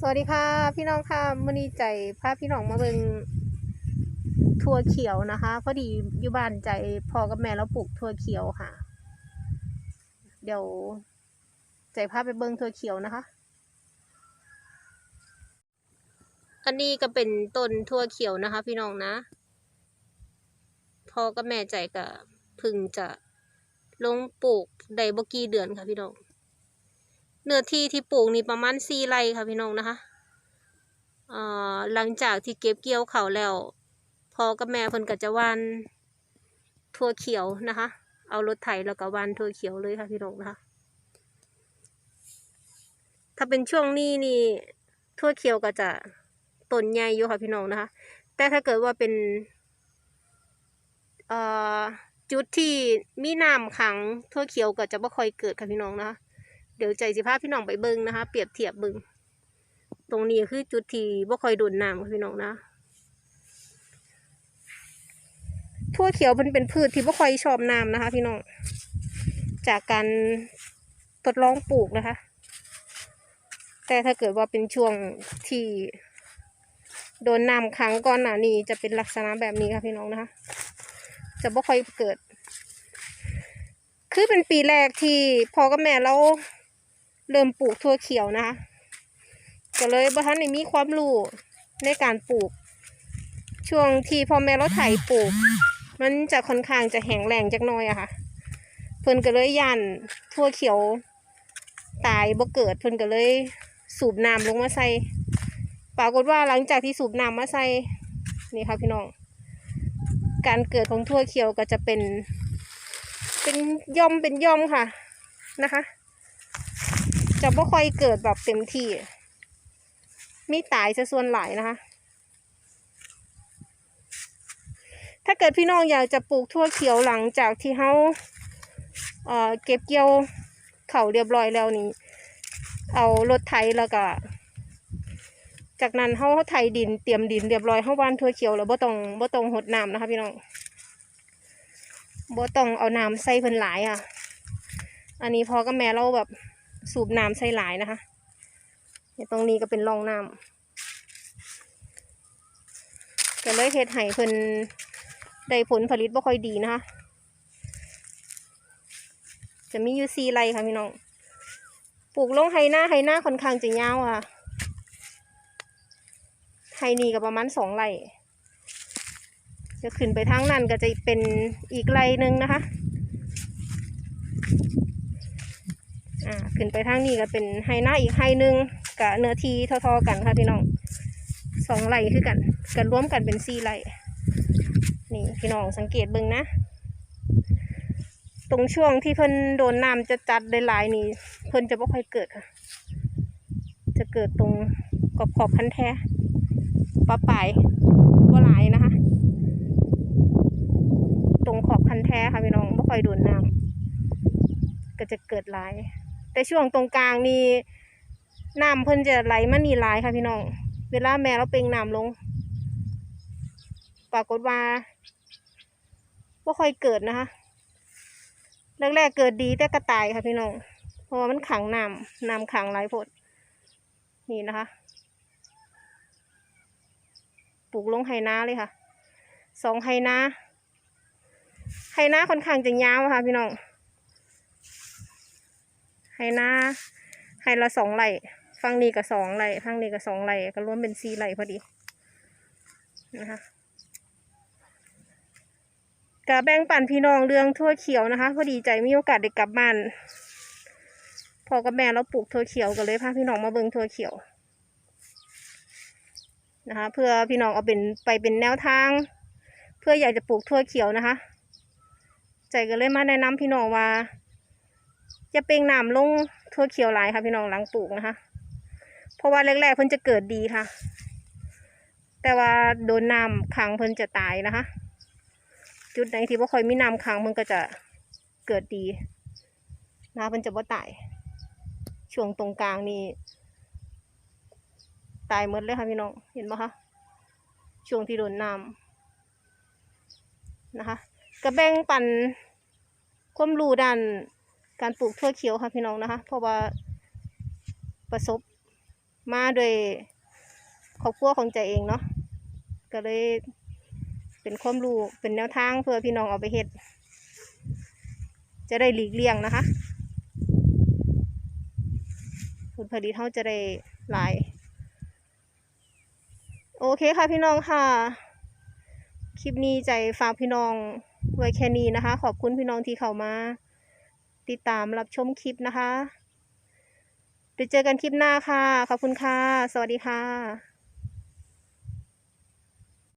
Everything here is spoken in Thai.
สวัสดีค่ะ พี่น้องค่ะมื่อนี้ใจพาพี่น้องมาเบิงถั่วเขียวนะคะ พอดีอยู่บ้านใจพอกับแม่เราปลูกถั่วเขียวค่ะ เดี๋ยว ใจพาไปเบิงถั่วเขียวนะคะ อันนี้ก็เป็นต้นถั่วเขียวนะคะ พี่น้องนะพอกับแม่ใจก็พึ่งจะลงปลูกได้บกี่เดือนค่ะพี่น้อง เนื้อที่ที่ปลูกนี่ประมาณสี่ไร่ค่ะพี่น้องนะคะเอ่อหลังจากที่เก็บเกี่ยวเขาแล้วพอกับแม่เพิ่นก็จะว่านถั่วเขียวนะคะ เอารถไถแล้วก็ว่านถั่วเขียวเลยค่ะพี่น้องนะคะ ถ้าเป็นช่วงนี้นี่ถั่วเขียวก็จะต้นใหญ่อยู่ค่ะพี่น้องนะคะ แต่ถ้าเกิดว่าเป็นเอ่อจุดที่มีน้ำขังถั่วเขียวก็จะไม่ค่อยเกิดค่ะพี่น้องนะคะ เดี๋ยวใจสิพาพพี่น้องไปเบิงนะคะ เปรียบเทียบเบิงตรงนี้คือจุดที่บ่ค่อยโดนน้ำค่ะพี่น้องนะทั่วเขียวมันเป็นพืชที่บ่ค่อยชอบน้ำนะคะ พี่น้อง จากการทดลองปลูกนะคะ แต่ถ้าเกิดว่าเป็นช่วงที่โดนน้ำขังก่อนหน้านี้จะเป็นลักษณะแบบนี้ค่ะพี่น้องนะคะ จะบ่ค่อยเกิด คือเป็นปีแรกที่พ่อกับแม่เรา เริ่มปลูกถั่วเขียวนะคะก็เลยบ่ทันได้มีความรู้ในการปลูก ช่วงที่พ่อแม่เราไถปลูก มันจะค่อนข้างจะแห้งแล้งจักน่อยอะค่ะ เพิ่นก็เลยย่านถั่วเขียว ตายบ่เกิดเพิ่นก็เลยสูบน้ำลงมาใส่ปรากฏว่าหลังจากที่สูบน้ำมาใส่นี่ค่ะพี่น้อง การเกิดของถั่วเขียวก็จะเป็น เป็นย่อมเป็นย่อมค่ะนะคะ จะไม่ค่อยเกิดแบบเต็มที่ มีตายจะส่วนหลายนะคะ ถ้าเกิดพี่น้องอยากจะปลูกทั่วเขียวหลังจากที่เขาเอ่อเก็บเกี่ยวเขาเรียบร้อยแล้วนี่ เอารถไถแล้วก็ จากนั้นเขาเขาไถดินเตรียมดินเรียบร้อยเขาวานทั่วเขียวแล้วบ่ต้องบ่ต้องหดน้ำนะคะ พี่น้องบ่ต้องเอาน้ำใส่เพิ่นหลายอะ อันนี้พอกับแม่เราแบบ สูบน้ำใส่หลายนะคะเนี่ยตรงนี้ก็เป็นร่องน้ำก็เลยเฮ็ดให้เพิ่นได้ผลผลิตบ่ค่อยดีนะคะ จะมีอยู่สี่ไรค่ะพี่น้อง ปลูกลงไฮหน้าไฮหน้าค่อนข้างจะยาวอะ ไฮนี่ก็ประมาณสองไร่จะขึ้นไปทางนั้นก็จะเป็นอีกไรหนึ่งนะคะ อ่า ขึ้นไปทางนี้ก็เป็นไฮหน้าอีกไฮหนึ่งกับเนื้อทีเท่าๆกันค่ะพี่น้องสองไรคือกันกันรวมกันเป็นสี่ไรนี่พี่น้องสังเกตเบิ่งนะ ตรงช่วงที่เพิ่นโดนน้ำจะจัดได้หลายนี่เพิ่นจะไม่ค่อยเกิดค่ะ จะเกิดตรงขอบขอบพันแท้ปลาปลายว่าหลายนะคะ ตรงขอบคันแท้ค่ะพี่น้องไม่ค่อยโดนน้ำก็จะเกิดหลาย แต่ช่วงตรงกลางนี่น้ำเพิ่นจะไหลมานี่หลายค่ะพี่น้อง เวลาแม่เราเป่งน้ำลง ปรากฏว่าไม่ค่อยเกิดนะคะแรกๆเกิดดีแต่กระต่ายค่ะพี่น้อง เพราะว่ามันขังน้ำน้ำขังหลายพดนี่นะคะปลูกลงไหนาเลยค่ะ สองไหนาไฮนาค่อนข้างจะยาวค่ะพี่น้อง ไฮนาไฮละสองไหลฟังนี้กับสองไหลฟังนี้กับสองไหลก็รวมเป็นสี่ไหลพอดีนะคะกะแบ่งปันพี่น้องเรื่องทั่วเขียวนะคะ พอดีใจมีโอกาสได้กลับบ้านพอกับแม่เราปลูกทั่วเขียวกันเลยพาพี่น้องมาเบิ่งทั่วเขียวนะคะ เพื่อพี่น้องเอาเป็นไปเป็นแนวทาง เพื่ออยากจะปลูกทั่วเขียวนะคะ ใจก็เลยมาแนะนำพี่น้องว่า จะเปล่งน้ำลงทั่วเขียวหลายค่ะพี่น้องหลังปลูกนะคะ เพราะว่าแรกๆเพิ่นจะเกิดดีค่ะ แต่ว่าโดนน้ำขังเพิ่นจะตายนะคะ จุดไหนที่ว่าคอยมีน้ำขังมันก็จะเกิดดีนะเพิ่นจะบ่ตายช่วงตรงกลางนี่ตายหมดเลยค่ะพี่น้องเห็นไหมคะช่วงที่โดนน้ำนะคะก็แบ่งปันความรู้ด้าน การปลูกถั่วเขียวค่ะพี่น้องนะคะ เพราะว่าประสบมาโดยครอบครัวของใจเองเนาะก็เลยเป็นความรู้เป็นแนวทางเพื่อพี่น้องเอาไปเฮ็ด จะได้หลีกเลี่ยงนะคะ ผลผลิตเขาจะได้หลาย โอเคค่ะพี่น้องค่ะ คลิปนี้ใจฝากพี่น้องไว้แค่นี้นะคะ ขอบคุณพี่น้องที่เข้ามา ติดตามรับชมคลิปนะคะ ไปเจอกันคลิปหน้าค่ะ ขอบคุณค่ะ สวัสดีค่ะ